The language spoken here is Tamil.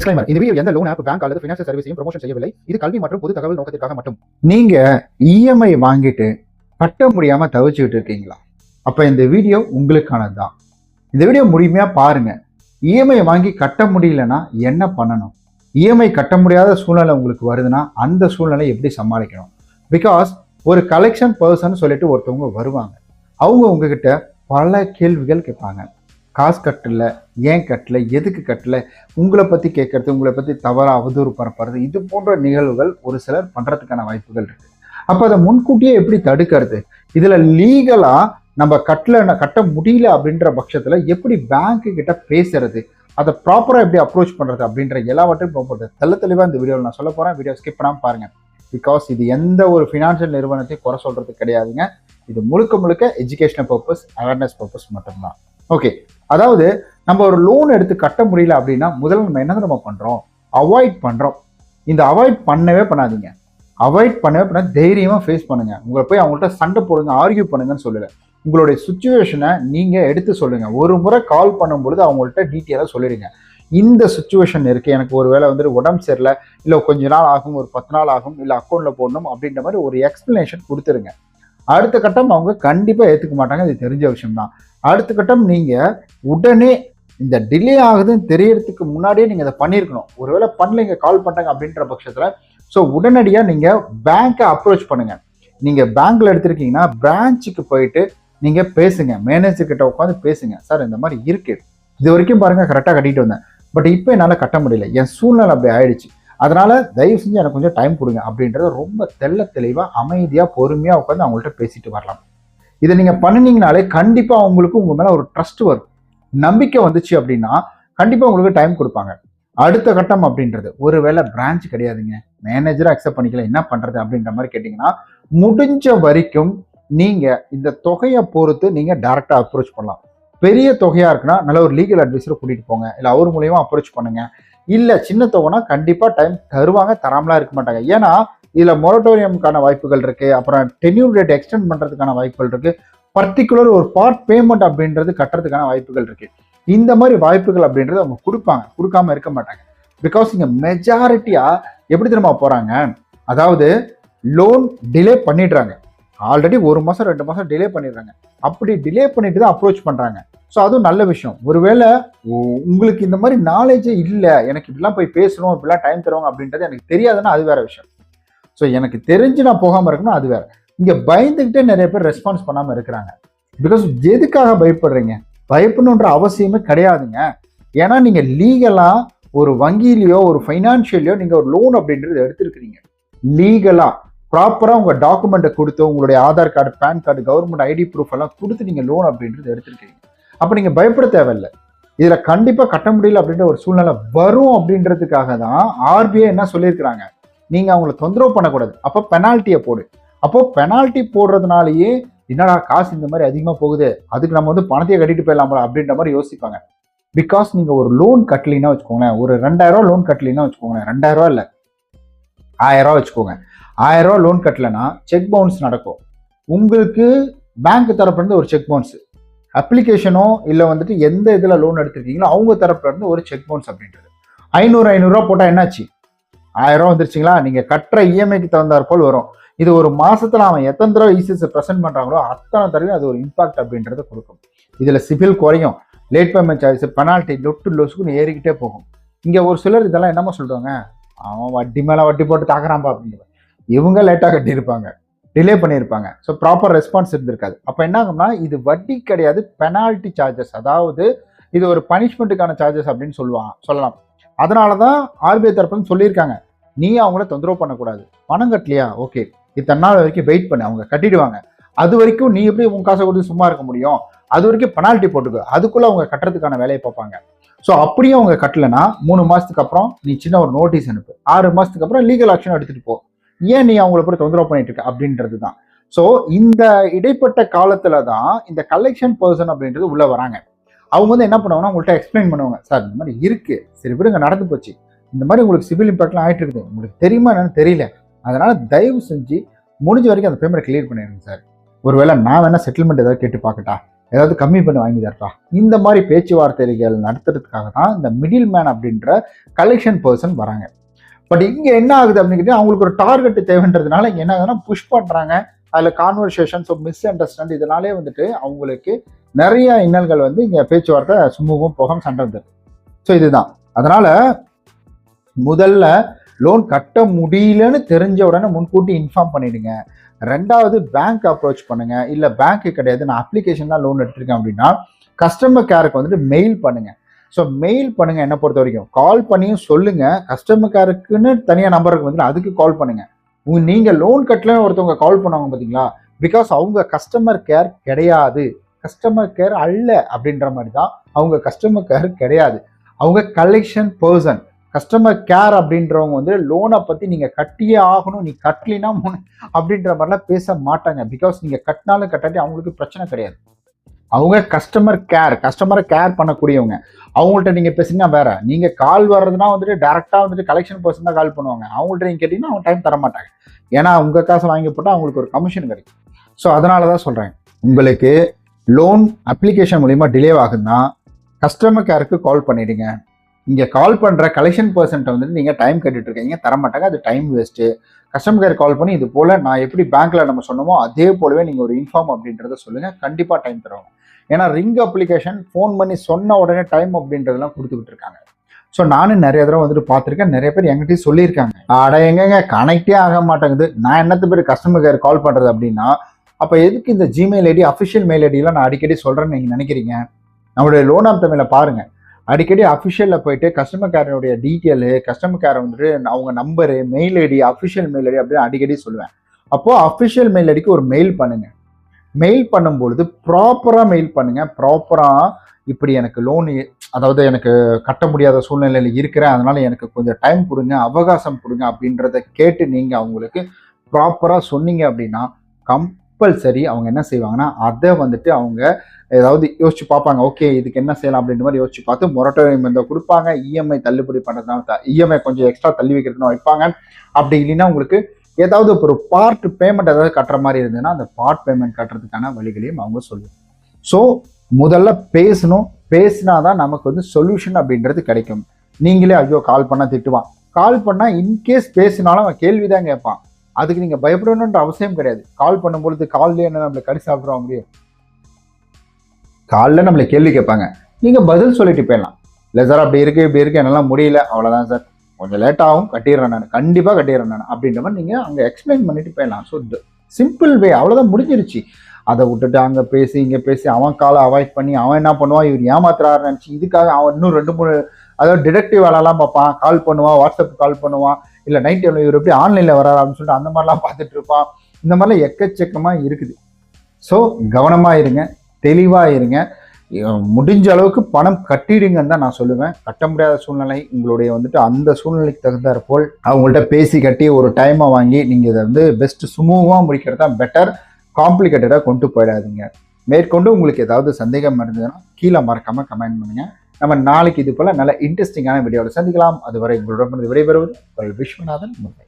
டிஸ்க்ளைமர் இந்த வீடியோ எந்த லோன் ஆப் பேங்க் அல்லது ஃபினான்ஷியல் சர்வீஸையும் ப்ரொமோஷன் செய்யவில்லை. இது கல்வி மற்றும் பொது தகவல் நோக்கத்திற்காக மட்டும். நீங்க இஎம்ஐ வாங்கிட்டு கட்ட முடியாம தவிச்சுக்கிட்டு இருக்கீங்களா? அப்ப இந்த வீடியோ உங்களுக்கானது தான் இந்த வீடியோ முழுமையா பாருங்க. இஎம்ஐ வாங்கி கட்ட முடியலன்னா என்ன பண்ணணும்? இஎம்ஐ கட்ட முடியாத சூழ்நிலை உங்களுக்கு வருதுன்னா அந்த சூழ்நிலை எப்படி சமாளிக்கணும்? பிகாஸ் ஒரு கலெக்ஷன் பர்சன் சொல்லிட்டு ஒருத்தவங்க வருவாங்க. அவங்க உங்ககிட்ட பல கேள்விகள் கேட்பாங்க. காசு கட்டல ஏன் கட்டல எதுக்கு கட்டல உங்களை பற்றி கேட்கறது உங்களை பற்றி தவறாக அவதூறு பரப்புறது இது போன்ற நிகழ்வுகள் ஒரு சிலர் பண்ணுறதுக்கான வாய்ப்புகள் இருக்குது அப்போ அதை முன்கூட்டியே எப்படி தடுக்கிறது? இதில் லீகலாக நம்ம கட்டல கட்ட முடியல அப்படின்ற பட்சத்தில் எப்படி பேங்க்கு கிட்ட பேசுறது? அதை ப்ராப்பராக எப்படி அப்ரோச் பண்ணுறது அப்படின்ற எல்லாவற்றையும் போட்டு தெல்ல தெளிவாக இந்த வீடியோவில் நான் சொல்ல போகிறேன் வீடியோ ஸ்கிப் பண்ணாமல் பாருங்கள் பிகாஸ் இது எந்த ஒரு ஃபினான்ஷியல் நிறுவனத்தையும் குறை சொல்கிறது கிடையாதுங்க. இது முழுக்க முழுக்க எஜுகேஷனல் பர்பஸ் அவேர்னஸ் பர்பஸ் மட்டும்தான். ஓகே அதாவது நம்ம ஒரு லோன் எடுத்து கட்ட முடியல அப்படின்னா முதல்ல நம்ம என்ன நம்ம பண்ணுறோம் அவாய்ட் பண்ணுறோம் இந்த அவாய்ட் பண்ணவே பண்ணாதீங்க. அவாய்ட் பண்ணவே பண்ண தைரியமாக ஃபேஸ் பண்ணுங்க. உங்களை போய் அவங்கள்ட்ட சண்டை போடுங்க ஆர்கியூ பண்ணுங்கன்னு சொல்லலை. உங்களுடைய சுச்சுவேஷனை நீங்கள் எடுத்து சொல்லுங்கள் ஒரு முறை கால் பண்ணும்பொழுது அவங்கள்ட்ட டீட்டெயிலாக சொல்லிடுங்க. இந்த சுச்சுவேஷன் இருக்குது எனக்கு ஒரு வேளை வந்துட்டு உடம்பு சரியில்லை இல்லை கொஞ்ச நாள் ஆகும் ஒரு பத்து நாள் ஆகும் இல்லை அக்கௌண்ட்டில் போடணும் அப்படின்ற மாதிரி ஒரு எக்ஸ்பிளனேஷன் கொடுத்துருங்க. அடுத்த கட்டம் அவங்க கண்டிப்பாக ஏற்றுக்க மாட்டாங்க. இது தெரிஞ்ச விஷயம் தான் அடுத்த கட்டம் நீங்கள் உடனே இந்த டிலே ஆகுதுன்னு தெரியறதுக்கு முன்னாடியே நீங்கள் அதை பண்ணியிருக்கணும் ஒருவேளை பண்ணலைங்க கால் பண்ணிட்டாங்க அப்படின்ற பட்சத்தில் ஸோ உடனடியாக நீங்கள் பேங்க்கை அப்ரோச் பண்ணுங்கள் நீங்கள் பேங்க்கில் எடுத்திருக்கீங்கன்னா பிரான்ச்சுக்கு போயிட்டு நீங்கள் பேசுங்க. மேனேஜர்கிட்ட உட்காந்து பேசுங்க. சார் இந்த மாதிரி இருக்குது இது வரைக்கும் பாருங்கள் கரெக்டாக கட்டிட்டு வந்தேன். பட் இப்போ என்னால் கட்ட முடியல. என் சூழ்நிலை அப்படி ஆயிடுச்சு. அதனால தயவு செஞ்சு எனக்கு கொஞ்சம் டைம் கொடுங்க அப்படின்றத ரொம்ப தெள்ள தெளிவாக அமைதியாக பொறுமையாக உட்காந்து அவங்கள்ட்ட பேசிட்டு வரலாம். இதை நீங்கள் பண்ணினீங்கனாலே கண்டிப்பாக அவங்களுக்கு உங்கள் மேலே ஒரு ட்ரஸ்ட் வரும். நம்பிக்கை வந்துச்சு அப்படின்னா கண்டிப்பாக உங்களுக்கு டைம் கொடுப்பாங்க. அடுத்த கட்டம் அப்படின்றது ஒருவேளை பிரான்ச் கிடையாதுங்க. மேனேஜரை அக்செப்ட் பண்ணிக்கல என்ன பண்ணுறது அப்படின்ற மாதிரி கேட்டிங்கன்னா முடிஞ்ச வரைக்கும் நீங்கள் இந்த தொகையை பொறுத்து நீங்கள் டேரெக்டாக அப்ரோச் பண்ணலாம். பெரிய தொகையாக இருக்குன்னா நல்ல ஒரு லீகல் அட்வைஸரை கூட்டிகிட்டு போங்க. இல்லை அவர் மூலியமாக அப்ரோச் பண்ணுங்கள் இல்லை சின்ன தொகைனா கண்டிப்பாக டைம் தருவாங்க தராமலாம் இருக்க மாட்டாங்க. ஏன்னா இதில் மொரட்டோரியமுக்கான வாய்ப்புகள் இருக்குது அப்புறம் டென்யூர் டேட் எக்ஸ்டெண்ட் பண்ணுறதுக்கான வாய்ப்புகள் இருக்குது பர்டிகுலர் ஒரு பார்ட் பேமெண்ட் அப்படின்றது கட்டுறதுக்கான வாய்ப்புகள் இருக்குது இந்த மாதிரி வாய்ப்புகள் அப்படின்றது அவங்க கொடுப்பாங்க கொடுக்காம இருக்க மாட்டாங்க. பிகாஸ் இங்கே மெஜாரிட்டியாக எப்படி திரும்ப போகிறாங்க அதாவது லோன் டிலே பண்ணிடுறாங்க. ஆல்ரெடி ஒரு மாதம் ரெண்டு மாதம் டிலே பண்ணிடுறாங்க. அப்படி டிலே பண்ணிட்டு தான் அப்ரோச் பண்ணுறாங்க ஸோ அதுவும் நல்ல விஷயம். ஒருவேளை உங்களுக்கு இந்த மாதிரி நாலேஜே இல்லை எனக்கு இப்படிலாம் போய் பேசணும் இப்படிலாம் டைம் தருவாங்க அப்படின்றது எனக்கு தெரியாதுன்னா அது வேற விஷயம். ஸோ எனக்கு தெரிஞ்சு நான் போகாமல் இருக்கணும் அது வேற. இங்கே பயந்துக்கிட்டே நிறைய பேர் ரெஸ்பான்ஸ் பண்ணாமல் இருக்கிறாங்க. பிகாஸ் எதுக்காக பயப்படுறீங்க? பயப்படணுன்ற அவசியமே கிடையாதுங்க. ஏன்னா நீங்கள் லீகலாக ஒரு வங்கியிலையோ ஒரு ஃபைனான்ஷியலையோ நீங்கள் ஒரு லோன் அப்படின்றது எடுத்திருக்கிறீங்க. லீகலாக ப்ராப்பராக உங்கள் டாக்குமெண்ட்டை கொடுத்து உங்களுடைய Aadhaar card PAN card government ID proof எல்லாம் கொடுத்து நீங்கள் லோன் அப்படின்றது எடுத்திருக்கீங்க அப்போ நீங்கள் பயப்பட தேவையில்லை. இதில் கண்டிப்பாக கட்ட முடியல அப்படின்ற ஒரு சூழ்நிலை வரும் அப்படின்றதுக்காக தான் ஆர்பிஐ என்ன சொல்லியிருக்கிறாங்க? நீங்கள் அவங்கள தொந்தரவு பண்ணக்கூடாது. அப்போ பெனால்ட்டியை போடு. அப்போ பெனால்ட்டி போடுறதுனாலேயே என்னடா காசு இந்த மாதிரி அதிகமாக போகுது? அதுக்கு நம்ம வந்து பணத்தையே கட்டிட்டு போயிடலாமா அப்படின்ற மாதிரி யோசிப்பாங்க. பிகாஸ் நீங்கள் ஒரு லோன் கட்டலின்னா வச்சுக்கோங்களேன் ஒரு ரெண்டாயிரம் லோன் கட்டலின்னா வச்சுக்கோங்களேன் ரெண்டாயிரரூவா இல்லை. ஆயிரரூவா ஆயிரம் ரூபா வச்சுக்கோங்க. ஆயிரம் ரூபா லோன் கட்டலைன்னா செக் பவுன்ஸ் நடக்கும். உங்களுக்கு பேங்க் தரப்புலேருந்து ஒரு செக் பவுன்ஸ் அப்ளிகேஷனோ இல்லை வந்துட்டு எந்த இதில் லோன் எடுத்திருக்கீங்களோ அவங்க தரப்புலேருந்து ஒரு செக் பவுன்ஸ் அப்படின்றது. ஐநூறு ஐநூறுரூவா போட்டால் என்னாச்சு? ஆயிரம் வந்துருச்சுங்களா? நீங்கள் கட்டுற இஎம்ஐக்கு தகுந்தாற் போல் வரும். இது ஒரு மாதத்தில் அவன் எத்தனை தடவை இசிஎஸ் ப்ரெசென்ட் பண்ணுறாங்களோ அத்தனை தடவையும் அது ஒரு இம்பாக்ட் அப்படின்றத கொடுக்கும். இதில் சிபில் குறையும். லேட் பேமெண்ட் சார்ஜஸ் பெனால்ட்டி லொட்டு லொசுக்குன்னு ஏறிக்கிட்டே போகும். இங்கே ஒரு சிலர் இதெல்லாம் என்னமோ சொல்கிறாங்க அவன் வட்டி மேலே வட்டி போட்டு தாக்குறான்பா அப்படின்ற இவங்க லேட்டாக கட்டியிருப்பாங்க. டிலே பண்ணியிருப்பாங்க. ஸோ ப்ராப்பர் ரெஸ்பான்ஸ் இருந்திருக்காது. அப்போ என்ன ஆகும்னா இது வட்டி கிடையாது பெனால்ட்டி சார்ஜஸ் அதாவது இது ஒரு பனிஷ்மெண்ட்டுக்கான சார்ஜஸ் அப்படின்னு சொல்லுவாங்க சொல்லலாம். அதனால தான் ஆர்பிஐ தரப்புன்னு சொல்லியிருக்காங்க. நீ அவங்கள தொந்தரவு பண்ணக்கூடாது. பணம் கட்டலையா? ஓகே இத்தனை நாள் வரைக்கும் வெயிட் பண்ணு. அவங்க கட்டிடுவாங்க. அது வரைக்கும் நீ எப்படி உன் காசை கொடுத்து சும்மா இருக்க முடியும்? அது வரைக்கும் பெனால்ட்டி போட்டுக்கோ. அதுக்குள்ளே அவங்க கட்டுறதுக்கான வேலையை பார்ப்பாங்க. ஸோ அப்படியே அவங்க கட்டலைன்னா மூணு மாதத்துக்கு அப்புறம் நீ சின்ன ஒரு நோட்டீஸ் அனுப்பு. ஆறு மாதத்துக்கு அப்புறம் லீகல் ஆக்ஷன் எடுத்துகிட்டு போ. ஏன் நீ அவங்கள போய் தொந்தரவு பண்ணிட்டு இருக்க? அப்படின்றது தான் ஸோ இந்த இடைப்பட்ட காலத்துல தான் இந்த கலெக்ஷன் பர்சன் அப்படின்றது உள்ள வராங்க. அவங்க வந்து என்ன பண்ணுவாங்கன்னா உங்கள்கிட்ட எக்ஸ்பிளைன் பண்ணுவாங்க. சார் இந்த மாதிரி இருக்கு. சரி விடுங்க நடந்து போச்சு. இந்த மாதிரி உங்களுக்கு சிவில் இம்பாக்ட்லாம் ஆயிட்டு இருக்குது. உங்களுக்கு தெரியுமா என்னன்னு தெரியல. அதனால தயவு செஞ்சு முடிஞ்ச வரைக்கும் அந்த பேமெண்ட் கிளியர் பண்ணிடுங்க சார். ஒருவேளை நான் வேணா செட்டில்மெண்ட் ஏதாவது கேட்டு பார்க்கட்டா? ஏதாவது கம்மி பண்ணி வாங்கி தரப்பா இந்த மாதிரி பேச்சுவார்த்தைகள் நடத்துறதுக்காக தான் இந்த மிடில் மேன் அப்படின்ற கலெக்ஷன் பர்சன் வராங்க. பட் இங்கே என்ன ஆகுது அப்படின்னு அவங்களுக்கு ஒரு டார்கெட் தேவைன்றதுனால இங்கே என்ன ஆகுதுன்னா புஷ் பண்ணுறாங்க அதில் கான்வர்சேஷன் ஸோ மிஸ் அண்டர்ஸ்டாண்ட் இதனாலே வந்துட்டு அவங்களுக்கு நிறைய இன்னல்கள் வந்து இங்கே பேச்சுவார்த்தை சுமூகம் போகாம சண்டை ஸோ இதுதான். அதனால் முதல்ல லோன் கட்ட முடியலன்னு தெரிஞ்ச உடனே முன்கூட்டி இன்ஃபார்ம் பண்ணிடுங்க. ரெண்டாவது பேங்க் அப்ரோச் பண்ணுங்க. இல்லை பேங்க்கு கிடையாது நான் அப்ளிகேஷன் தான் லோன் எடுத்திருக்கேன் அப்படின்னா கஸ்டமர் கேருக்கு வந்துட்டு மெயில் பண்ணுங்கள் ஸோ மெயில் பண்ணுங்க என்ன பொறுத்த வரைக்கும். கால் பண்ணியும் சொல்லுங்க. கஸ்டமர் கேருக்குன்னு தனியாக நம்பருக்கு வந்து அதுக்கு கால் பண்ணுங்க. உங்க நீங்க லோன் கட்டலன்னு ஒருத்தவங்க கால் பண்ணுவாங்க பார்த்தீங்களா பிகாஸ் அவங்க கஸ்டமர் கேர் கிடையாது. கஸ்டமர் கேர் அல்ல அப்படின்ற மாதிரி தான் அவங்க கஸ்டமர் கேர் கிடையாது. அவங்க கலெக்ஷன் பர்சன் கஸ்டமர் கேர் அப்படின்றவங்க வந்து லோனை பற்றி நீங்கள் கட்டியே ஆகணும். நீ கட்டலினா அப்படின்ற மாதிரிலாம் பேச மாட்டாங்க. பிகாஸ் நீங்கள் கட்டினாலும் கட்டாட்டி அவங்களுக்கு பிரச்சனை கிடையாது. அவங்க கஸ்டமர் கேர் கஸ்டமரை கேர் பண்ணக்கூடியவங்க. அவங்கள்ட்ட நீங்கள் பேசுனா வேற. நீங்கள் கால் வர்றதுனா வந்துட்டு டேரெக்டாக வந்துட்டு கலெக்ஷன் பர்சன் தான் கால் பண்ணுவாங்க. அவங்கள்ட்ட நீங்கள் கேட்டிங்கன்னா அவங்க டைம் தர மாட்டாங்க ஏன்னா உங்கள் காசை வாங்கி போட்டால் அவங்களுக்கு ஒரு கமிஷன் கிடைக்கும். ஸோ அதனால தான் சொல்கிறேன் உங்களுக்கு லோன் அப்ளிகேஷன் மூலிமா டிலே ஆகுதுன்னா கஸ்டமர் கேருக்கு கால் பண்ணிடுங்க. இங்கே கால் பண்ணுற கலெக்ஷன் பர்சன்ட்டை வந்துட்டு நீங்கள் டைம் கேட்டுட்டு இருக்கீங்க அது time waste customer care call பண்ணி இது போல் நான் எப்படி பேங்க்கில் நம்ம சொன்னோமோ அதே போலவே நீங்கள் ஒரு இன்ஃபார்ம் அப்படின்றத சொல்லுங்கள் கண்டிப்பாக டைம் தருவாங்க. ஏன்னா ரிங் அப்ளிகேஷன் ஃபோன் பண்ணி சொன்ன உடனே டைம் அப்படின்றதெல்லாம் கொடுத்துக்கிட்டு இருக்காங்க. ஸோ நானும் நிறைய தடவை வந்துட்டு பார்த்துருக்கேன். நிறைய பேர் எங்கிட்டையும் சொல்லியிருக்காங்க. அட எங்கெங்க? கனெக்டே ஆக மாட்டேங்குது. நான் என்னத்து பேர் கஸ்டமர் கேர் கால் பண்ணுறது அப்படின்னா அப்போ எதுக்கு இந்த ஜிமெயில் ஐடி அஃபிஷியல் மெயில் ஐடியெலாம் நான் அடிக்கடி சொல்கிறேன்னு நீங்கள் நினைக்கிறீங்க? நம்மளுடைய லோன் ஆஃப் தமிழை பாருங்கள் அடிக்கடி அஃபிஷியலில் போயிட்டு கஸ்டமர் கேரனுடைய டீட்டெயிலு கஸ்டமர் கேரை வந்துட்டு அவங்க number mail ID official mail ID அப்படின்னு அடிக்கடி சொல்லுவேன். அப்போது அஃபிஷியல் மெயில் ஐடிக்கு ஒரு மெயில் பண்ணுங்கள் மெயில் பண்ணும்பொழுது ப்ராப்பராக மெயில் பண்ணுங்கள் ப்ராப்பராக இப்படி எனக்கு லோன் அதாவது எனக்கு கட்ட முடியாத சூழ்நிலையில் இருக்கிறேன். அதனால் எனக்கு கொஞ்சம் டைம் கொடுங்க அவகாசம் கொடுங்க அப்படின்றத கேட்டு நீங்கள் அவங்களுக்கு ப்ராப்பராக சொன்னீங்க அப்படின்னா கம் கம்பல்சரி அவங்க என்ன செய்வாங்கன்னா அதை வந்துட்டு அவங்க ஏதாவது யோசிச்சு பார்ப்பாங்க. ஓகே இதுக்கு என்ன செய்யலாம் அப்படின்ற மாதிரி யோசிச்சு பார்த்து மொரட்டோரியம் இருந்தால் கொடுப்பாங்க. இஎம்ஐ தள்ளுபடி பண்ணுறதுனால இஎம்ஐ கொஞ்சம் எக்ஸ்ட்ரா தள்ளி வைக்கிறதுனா வைப்பாங்க. அப்படி இல்லைன்னா உங்களுக்கு ஏதாவது ஒரு பார்ட் பேமெண்ட் ஏதாவது கட்டுற மாதிரி இருந்ததுன்னா அந்த பார்ட் பேமெண்ட் கட்டுறதுக்கான வழிகளையும் அவங்க சொல்லுவாங்க. ஸோ முதல்ல பேசணும். பேசினாதான் நமக்கு வந்து சொல்யூஷன் அப்படின்றது கிடைக்கும். நீங்களே ஐயோ கால் பண்ணால் திட்டுவான். கால் பண்ணால் இன்கேஸ் பேசினாலும் அவன் கேள்வி தான் கேட்பான். அதுக்கு நீங்கள் பயப்படணுன்ற அவசியம் கிடையாது. கால் பண்ணும்பொழுது கால்லேயே என்ன நம்மளை கடி சாப்பிட்றோம் முடியும் காலில் நம்மளை கேள்வி கேட்பாங்க. நீங்கள் பதில் சொல்லிட்டு போயிடலாம். இல்லை சார் அப்படி இருக்குது இப்படி இருக்குது என்னால் முடியல. அவ்வளோதான் சார். கொஞ்சம் லேட்டாகும் கட்டிடுறேன் நான். கண்டிப்பாக கட்டிடுறேன் நான். அப்படின்ற மாதிரி நீங்கள் அங்கே எக்ஸ்பிளைன் பண்ணிட்டு போயிடலாம். ஸோ சிம்பிள் வே அவ்வளோதான் முடிஞ்சிருச்சு. அதை விட்டுட்டு அங்கே பேசி இங்கே பேசி அவன் காலை அவாய்ட் பண்ணி அவன் என்ன பண்ணுவான்? இவர் ஏமாத்துறாரு நினச்சி இதுக்காக அவன் இன்னும் ரெண்டு மூணு அதாவது டிடெக்டிவ் வேலைலாம் பார்ப்பான் கால் பண்ணுவான் வாட்ஸ்அப் கால் பண்ணுவான் இல்லை நைட் டைமில் இவர் எப்படி ஆன்லைனில் வராரு அப்படின்னு சொல்லிட்டு அந்த மாதிரிலாம் பார்த்துட்டு இருப்பான். இந்த மாதிரிலாம் எக்கச்சக்கமாக இருக்குது. ஸோ கவனமாக இருங்க தெளிவாக இருங்க. முடிஞ்ச அளவுக்கு பணம் கட்டிடுங்கன்னு தான் நான் சொல்லுவேன். கட்ட முடியாத சூழ்நிலை உங்களுடைய வந்துட்டு அந்த சூழ்நிலைக்கு தகுந்தாற் போல் அவங்கள்ட்ட பேசி கட்டி ஒரு டைமை வாங்கி நீங்கள் இதை வந்து பெஸ்ட் சுமூகமாக முடிக்கிறது தான் பெட்டர் காம்ப்ளிகேட்டடாக கொண்டு போயிடாதீங்க. மேற்கொண்டு உங்களுக்கு ஏதாவது சந்தேகம் இருந்ததுன்னா கீழே மறக்காமல் கமெண்ட் பண்ணுங்கள் நம்ம நாளைக்கு இது போல் நல்ல இன்ட்ரெஸ்டிங்கான வீடியோவில் சந்திக்கலாம். அதுவரை உங்களுடன் விடைபெறுவது விஸ்வநாதன் மும்பை